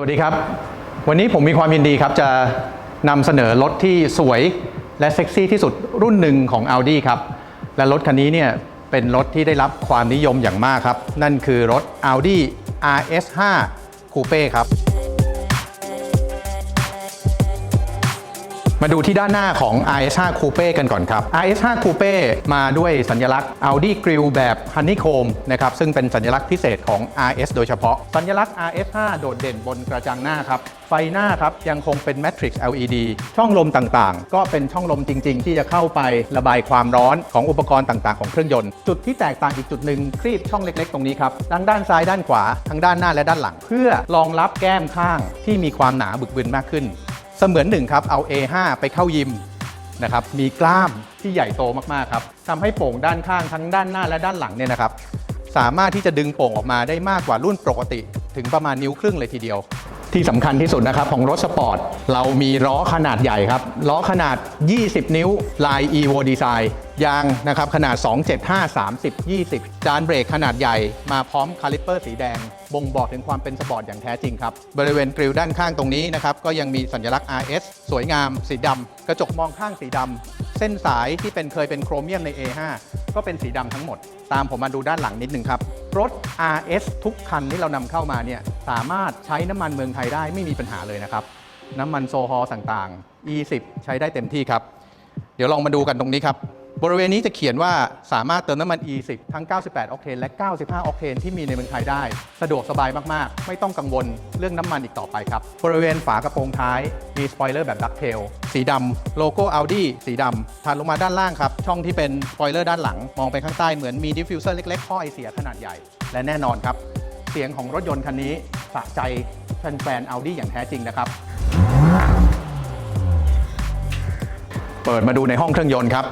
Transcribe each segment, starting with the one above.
สวัสดีครับ วันนี้ผมมีความยินดีครับ จะนำเสนอรถที่สวยและเซ็กซี่ที่สุดรุ่นหนึ่งของ Audi ครับ และรถคันนี้เนี่ยเป็นรถที่ได้รับความนิยมอย่างมากครับ นั่นคือรถ Audi RS5 Coupe ครับ มาดูที่ด้านหน้าของ RS5 Coupe กันก่อนครับ RS5 Coupe มาด้วยสัญลักษณ์ Audi Grille แบบ Honeycomb นะครับซึ่งเป็นสัญลักษณ์พิเศษของ RS โดยเฉพาะ สัญลักษณ์ RS5 โดดเด่นบนกระจังหน้าครับ ไฟหน้าครับยังคงเป็น Matrix LED ช่องลมต่างๆ ก็เป็นช่องลมจริง ๆ ที่จะเข้าไประบายความร้อนของอุปกรณ์ต่างๆ ของเครื่องยนต์ จุดที่แตกต่างอีกจุดหนึ่งครีบช่องเล็กๆ ตรงนี้ครับทั้งด้านซ้ายด้านขวาทั้งด้านหน้าและด้านหลัง เพื่อรองรับแก้มข้างที่มีความหนาบึกบึนมากขึ้น เสมือนหนึ่งครับเอา A5 ไปเข้ายิมนะครับมีกล้ามที่ใหญ่โตมากๆครับทำให้โป่งด้านข้างทั้งด้านหน้าและด้านหลังเนี่ยนะครับสามารถที่จะดึงโป่งออกมาได้มากกว่ารุ่นปกติ ถึงประมาณนิ้วครึ่งเลยทีเดียว ที่สำคัญที่สุดนะครับของรถสปอร์ตเรามีล้อขนาดใหญ่ครับล้อขนาด 20 นิ้วลาย Evo Design ยางนะครับขนาด 275 30 20 จานเบรกขนาดใหญ่มาพร้อมคาลิปเปอร์สีแดง บ่งบอกถึงความเป็นสปอร์ตอย่างแท้จริงครับ บริเวณกริลด้านข้างตรงนี้นะครับก็ยังมีสัญลักษณ์ RS สวยงาม สีดำกระจกมองข้างสีดำเส้นสายที่เป็นเคยเป็นโครเมียมใน A5 ก็เป็นสีดำทั้งหมด ตามผมมาดูด้านหลังนิดหนึ่งครับ รถ RS ทุกคันที่เรานำเข้ามาเนี่ยสามารถใช้น้ำมันเมืองไทยได้ไม่มีปัญหาเลยนะครับน้ำมันโซฮอลต่างๆ E10 ใช้ได้เต็มที่ครับ เดี๋ยวลองมาดูกันตรงนี้ครับ บริเวณนี้จะเขียนว่าสามารถเติมน้ำมัน E10 ทั้ง 98 ออกเทน และ 95 ออกเทน ที่มีในเมืองไทยได้ สะดวกสบายมาก ๆ ไม่ต้องกังวลเรื่องน้ำมันอีกต่อไปครับ บริเวณฝากระโปรงท้าย มีสปอยเลอร์แบบดักเทล สีดำโลโก้ Audi สีดำถัดลงมาด้านล่างครับ ช่องที่เป็นสปอยเลอร์ด้านหลัง มองไปข้างใต้เหมือนมีดิฟฟิวเซอร์เล็กๆท่อไอเสียขนาดใหญ่ และแน่นอนครับ เสียงของรถยนต์คันนี้สะใจแฟนๆ Audi อย่างแท้จริงนะครับเปิดมาดูในห้องเครื่องยนต์ครับ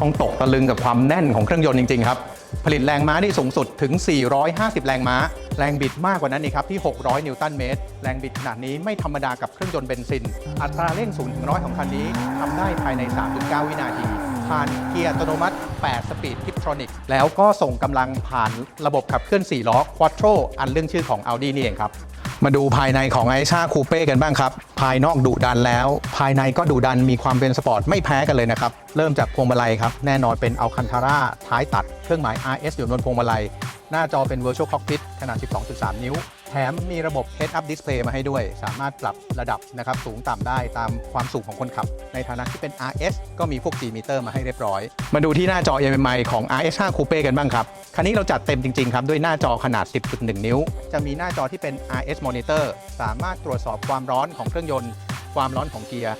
ต้องตกตะลึงกับความแน่นของเครื่องยนต์จริง ๆ ครับ ผลิตแรงม้าได้สูงสุดถึง 450 แรงม้า แรงบิดมากกว่านั้นอีกครับที่ 600 นิวตันเมตร แรงบิดขนาดนี้ไม่ธรรมดากับเครื่องยนต์เบนซิน อัตราเร่ง0ถึง100 ของคันนี้ทำได้ภายใน 3.9 วินาที ผ่านเกียร์อัตโนมัติ 8 สปีดทิปทรอนิกแล้วก็ส่งกำลังผ่านระบบขับเคลื่อน 4 ล้อ Quattro อันเรื่องชื่อของ Audi นี่เองครับ มาดูภายในของไอชาคูเป้กันบ้างครับ ภายนอกดุดันแล้ว ภายในก็ดุดันมีความเป็นสปอร์ตไม่แพ้กันเลยนะครับ เริ่มจากพวงมาลัยครับ แน่นอนเป็นอัลคันทาร่าท้ายตัด เครื่องหมาย RS อยู่บนพวงมาลัย หน้าจอเป็น Virtual Cockpit ขนาด 12.3 นิ้ว แถมมีระบบ Head Up Display มาให้ด้วย สามารถปรับระดับนะครับสูงต่ำได้ตามความสูงของคนขับ ในฐานะที่เป็น RS ก็มีพวก G meter มาให้เรียบร้อย มาดูที่หน้าจอ MMI ของ RS5 Coupe กันบ้างครับ คันนี้เราจัดเต็มจริง ๆ ครับ ด้วยหน้าจอขนาด 10.1 นิ้ว จะมีหน้าจอที่เป็น RS Monitor สามารถตรวจสอบความร้อนของเครื่องยนต์ ความร้อนของเกียร์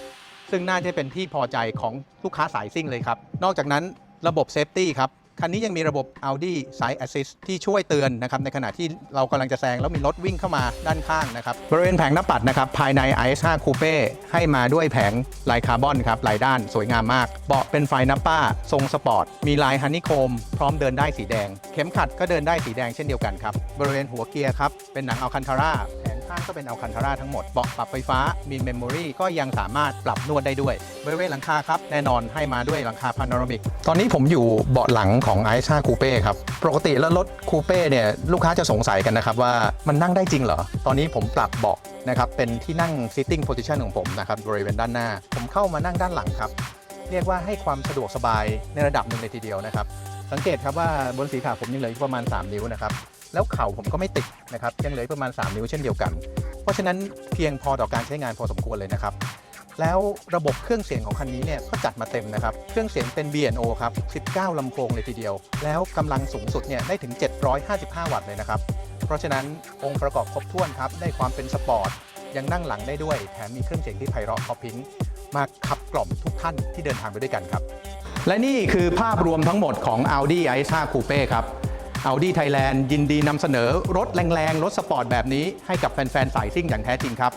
ซึ่งน่าจะเป็นที่พอใจของลูกค้าสายซิ่งเลยครับนอกจากนั้นระบบเซฟตี้ครับ คันนี้ยังมีระบบ Audi Side Assist ที่ช่วยเตือนนะครับในขณะที่เรากำลังจะแซงแล้วมีรถวิ่งเข้ามาด้านข้างนะครับบริเวณแผงหน้าปัดนะครับภายใน IS5 Coupe ให้มาด้วยแผงลายคาร์บอนครับลายด้านสวยงามมากเบาะเป็นไฟนับป้า ทรงสปอร์ต มีลายฮันนี่โคม พร้อมเดินได้สีแดง เข็มขัดก็เดินได้สีแดงเช่นเดียวกันครับบริเวณหัวเกียร์ครับเป็นหนังอัลคันทาร่า ข้างก็เป็นอัลคันทาร่าทั้งหมดเบาะปรับไฟฟ้ามีเมมโมรีก็ยังสามารถปรับนวดได้ด้วยบริเวณหลังคาครับ แน่นอนให้มาด้วยหลังคาพาโนรามิก ตอนนี้ผมอยู่เบาะหลังของไอซ์คูเป้ครับ ปกติแล้วรถคูเป้เนี่ยลูกค้าจะสงสัยกันนะครับว่ามันนั่งได้จริงเหรอ ตอนนี้ผมปรับเบาะนะครับเป็นที่นั่ง sitting position ของผมนะครับบริเวณด้านหน้า ผมเข้ามานั่งด้านหลังครับ เรียกว่าให้ความสะดวกสบายในระดับหนึ่งเลยทีเดียวนะครับสังเกตครับว่าบนศีรษะผมยังเหลืออยู่ประมาณ 3 นิ้วนะครับ แล้วเข่าผมก็ไม่ติดนะครับยังเหลือประมาณ 3 นิ้วเช่นเดียวกัน เพราะฉะนั้นเพียงพอต่อการใช้งานพอสมควรเลยนะครับแล้วระบบเครื่องเสียงของคันนี้เนี่ยก็จัดมาเต็มนะครับ เครื่องเสียงเป็น B&O ครับ 19 ลำโพงเลยทีเดียว แล้วกำลังสูงสุดเนี่ยได้ถึง 755 วัตต์เลยนะครับ เพราะฉะนั้นองค์ประกอบครบถ้วนครับ ได้ความเป็นสปอร์ต ยังนั่งหลังได้ด้วย แถมมีเครื่องเสียงที่ไพเราะพอพิ้งมาขับกล่อมทุกท่านที่เดินทางไปด้วยกันครับ และนี่คือภาพรวมทั้งหมดของ Audi i5 Coupe ครับ Audi Thailand ยินดีนำเสนอรถแรงๆ รถสปอร์ตแบบนี้ให้กับแฟน ๆ สายซิ่งอย่างแท้จริงครับ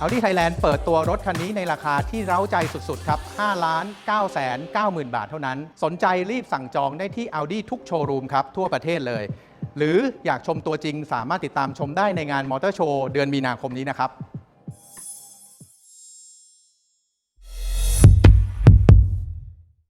Audi Thailand เปิดตัวรถคันนี้ในราคาที่เร้าใจสุด ๆ ครับ 5 ล้าน9แสน9หมื่นบาทเท่านั้น สนใจรีบสั่งจองได้ที่ Audi ทุกโชว์รูมครับ ทั่วประเทศเลย หรืออยากชมตัวจริงสามารถติดตามชมได้ในงานมอเตอร์โชว์เดือนมีนาคมนี้นะครับ